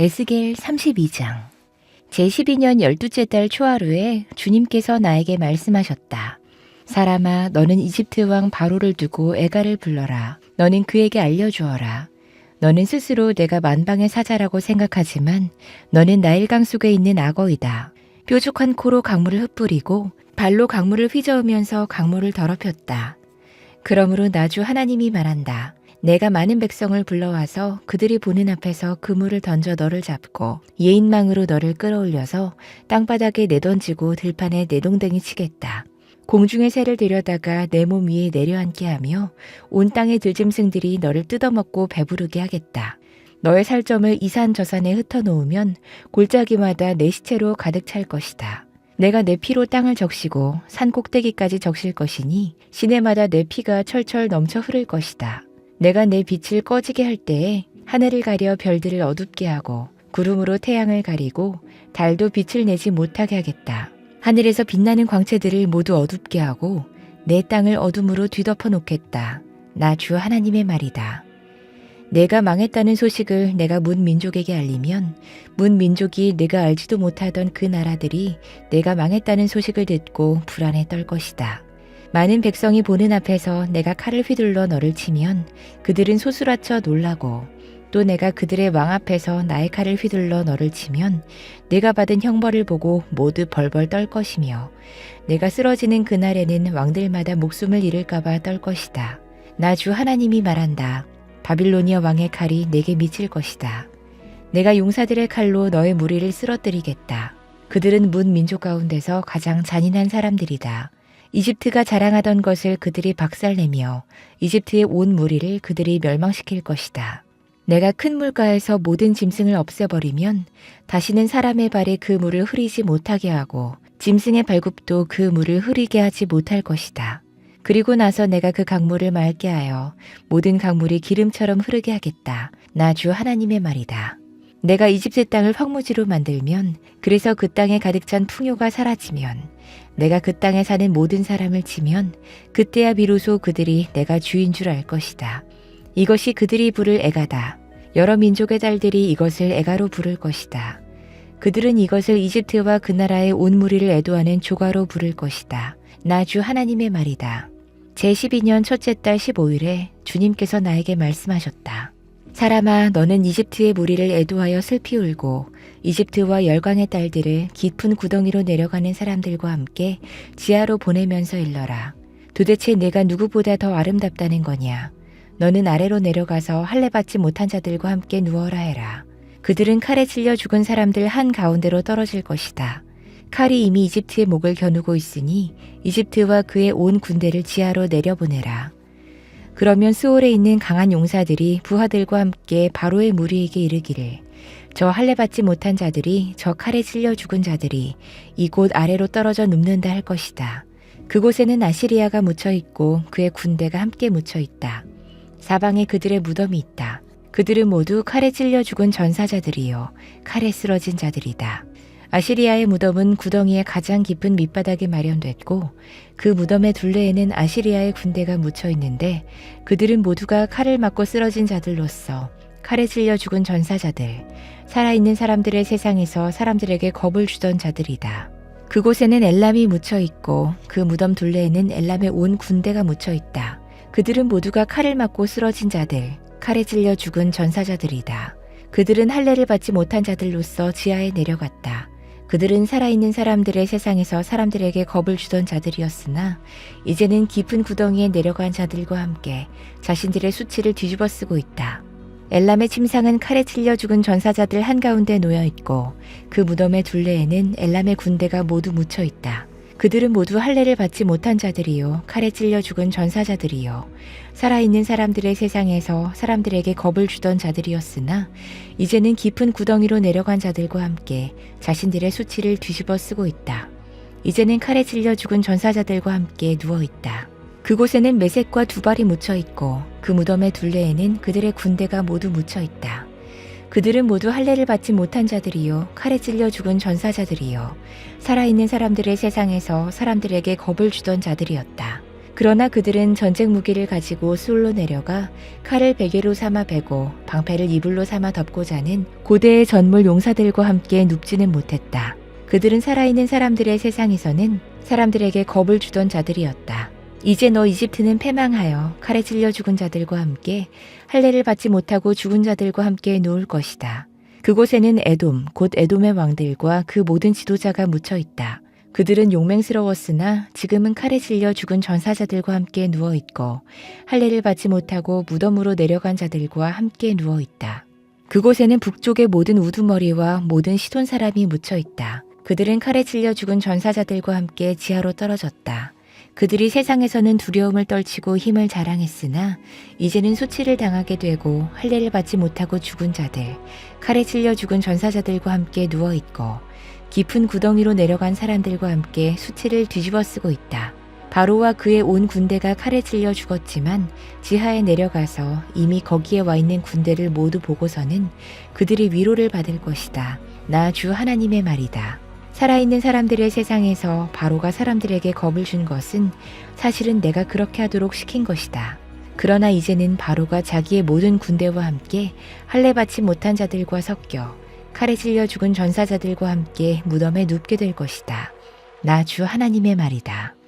에스겔 32장 제12년 12째 달 초하루에 주님께서 나에게 말씀하셨다. 사람아 너는 이집트 왕 바로를 두고 애가를 불러라. 너는 그에게 알려주어라. 너는 스스로 내가 만방의 사자라고 생각하지만 너는 나일강 속에 있는 악어이다. 뾰족한 코로 강물을 흩뿌리고 발로 강물을 휘저으면서 강물을 더럽혔다. 그러므로 나주 하나님이 말한다. 내가 많은 백성을 불러와서 그들이 보는 앞에서 그물을 던져 너를 잡고 예인망으로 너를 끌어올려서 땅바닥에 내던지고 들판에 내동댕이 치겠다. 공중의 새를 데려다가 내 몸 위에 내려앉게 하며 온 땅의 들짐승들이 너를 뜯어먹고 배부르게 하겠다. 너의 살점을 이산 저산에 흩어놓으면 골짜기마다 내 시체로 가득 찰 것이다. 내가 내 피로 땅을 적시고 산 꼭대기까지 적실 것이니 시내마다 내 피가 철철 넘쳐 흐를 것이다. 내가 내 빛을 꺼지게 할 때에 하늘을 가려 별들을 어둡게 하고 구름으로 태양을 가리고 달도 빛을 내지 못하게 하겠다. 하늘에서 빛나는 광채들을 모두 어둡게 하고 내 땅을 어둠으로 뒤덮어 놓겠다. 나 주 하나님의 말이다. 내가 망했다는 소식을 내가 문 민족에게 알리면 문 민족이 내가 알지도 못하던 그 나라들이 내가 망했다는 소식을 듣고 불안에 떨 것이다. 많은 백성이 보는 앞에서 내가 칼을 휘둘러 너를 치면 그들은 소스라쳐 놀라고 또 내가 그들의 왕 앞에서 나의 칼을 휘둘러 너를 치면 내가 받은 형벌을 보고 모두 벌벌 떨 것이며 내가 쓰러지는 그날에는 왕들마다 목숨을 잃을까봐 떨 것이다. 나 주 하나님이 말한다. 바빌로니아 왕의 칼이 내게 미칠 것이다. 내가 용사들의 칼로 너의 무리를 쓰러뜨리겠다. 그들은 문 민족 가운데서 가장 잔인한 사람들이다. 이집트가 자랑하던 것을 그들이 박살내며 이집트의 온 무리를 그들이 멸망시킬 것이다. 내가 큰 물가에서 모든 짐승을 없애버리면 다시는 사람의 발에 그 물을 흐리지 못하게 하고 짐승의 발굽도 그 물을 흐리게 하지 못할 것이다. 그리고 나서 내가 그 강물을 맑게 하여 모든 강물이 기름처럼 흐르게 하겠다. 나 주 하나님의 말이다. 내가 이집트 땅을 황무지로 만들면 그래서 그 땅에 가득 찬 풍요가 사라지면 내가 그 땅에 사는 모든 사람을 치면 그때야 비로소 그들이 내가 주인 줄 알 것이다. 이것이 그들이 부를 애가다. 여러 민족의 딸들이 이것을 애가로 부를 것이다. 그들은 이것을 이집트와 그 나라의 온 무리를 애도하는 조가로 부를 것이다. 나 주 하나님의 말이다. 제12년 첫째 달 15일에 주님께서 나에게 말씀하셨다. 사람아, 너는 이집트의 무리를 애도하여 슬피 울고 이집트와 열강의 딸들을 깊은 구덩이로 내려가는 사람들과 함께 지하로 보내면서 일러라. 도대체 내가 누구보다 더 아름답다는 거냐? 너는 아래로 내려가서 할례 받지 못한 자들과 함께 누워라 해라. 그들은 칼에 찔려 죽은 사람들 한 가운데로 떨어질 것이다. 칼이 이미 이집트의 목을 겨누고 있으니 이집트와 그의 온 군대를 지하로 내려보내라. 그러면 수올에 있는 강한 용사들이 부하들과 함께 바로의 무리에게 이르기를 저 할례 받지 못한 자들이 저 칼에 찔려 죽은 자들이 이곳 아래로 떨어져 눕는다 할 것이다. 그곳에는 아시리아가 묻혀 있고 그의 군대가 함께 묻혀 있다. 사방에 그들의 무덤이 있다. 그들은 모두 칼에 찔려 죽은 전사자들이요 칼에 쓰러진 자들이다. 아시리아의 무덤은 구덩이의 가장 깊은 밑바닥에 마련됐고 그 무덤의 둘레에는 아시리아의 군대가 묻혀 있는데 그들은 모두가 칼을 맞고 쓰러진 자들로서 칼에 찔려 죽은 전사자들, 살아있는 사람들의 세상에서 사람들에게 겁을 주던 자들이다. 그곳에는 엘람이 묻혀 있고 그 무덤 둘레에는 엘람의 온 군대가 묻혀 있다. 그들은 모두가 칼을 맞고 쓰러진 자들, 칼에 찔려 죽은 전사자들이다. 그들은 할례를 받지 못한 자들로서 지하에 내려갔다. 그들은 살아있는 사람들의 세상에서 사람들에게 겁을 주던 자들이었으나 이제는 깊은 구덩이에 내려간 자들과 함께 자신들의 수치를 뒤집어 쓰고 있다. 엘람의 침상은 칼에 찔려 죽은 전사자들 한가운데 놓여 있고 그 무덤의 둘레에는 엘람의 군대가 모두 묻혀 있다. 그들은 모두 할례를 받지 못한 자들이요 칼에 찔려 죽은 전사자들이요 살아있는 사람들의 세상에서 사람들에게 겁을 주던 자들이었으나 이제는 깊은 구덩이로 내려간 자들과 함께 자신들의 수치를 뒤집어 쓰고 있다. 이제는 칼에 찔려 죽은 전사자들과 함께 누워 있다. 그곳에는 메색과 두발이 묻혀 있고 그 무덤의 둘레에는 그들의 군대가 모두 묻혀 있다. 그들은 모두 할례를 받지 못한 자들이요 칼에 찔려 죽은 전사자들이요 살아있는 사람들의 세상에서 사람들에게 겁을 주던 자들이었다. 그러나 그들은 전쟁 무기를 가지고 술로 내려가 칼을 베개로 삼아 베고 방패를 이불로 삼아 덮고 자는 고대의 전물 용사들과 함께 눕지는 못했다. 그들은 살아있는 사람들의 세상에서는 사람들에게 겁을 주던 자들이었다. 이제 너 이집트는 패망하여 칼에 찔려 죽은 자들과 함께 할례를 받지 못하고 죽은 자들과 함께 누울 것이다. 그곳에는 에돔, 곧 에돔의 왕들과 그 모든 지도자가 묻혀 있다. 그들은 용맹스러웠으나 지금은 칼에 찔려 죽은 전사자들과 함께 누워 있고 할례를 받지 못하고 무덤으로 내려간 자들과 함께 누워 있다. 그곳에는 북쪽의 모든 우두머리와 모든 시돈 사람이 묻혀 있다. 그들은 칼에 찔려 죽은 전사자들과 함께 지하로 떨어졌다. 그들이 세상에서는 두려움을 떨치고 힘을 자랑했으나 이제는 수치를 당하게 되고 할례를 받지 못하고 죽은 자들, 칼에 찔려 죽은 전사자들과 함께 누워 있고 깊은 구덩이로 내려간 사람들과 함께 수치를 뒤집어 쓰고 있다. 바로와 그의 온 군대가 칼에 찔려 죽었지만 지하에 내려가서 이미 거기에 와 있는 군대를 모두 보고서는 그들이 위로를 받을 것이다. 나 주 하나님의 말이다. 살아있는 사람들의 세상에서 바로가 사람들에게 겁을 준 것은 사실은 내가 그렇게 하도록 시킨 것이다. 그러나 이제는 바로가 자기의 모든 군대와 함께 할례 받지 못한 자들과 섞여 칼에 찔려 죽은 전사자들과 함께 무덤에 눕게 될 것이다. 나 주 하나님의 말이다.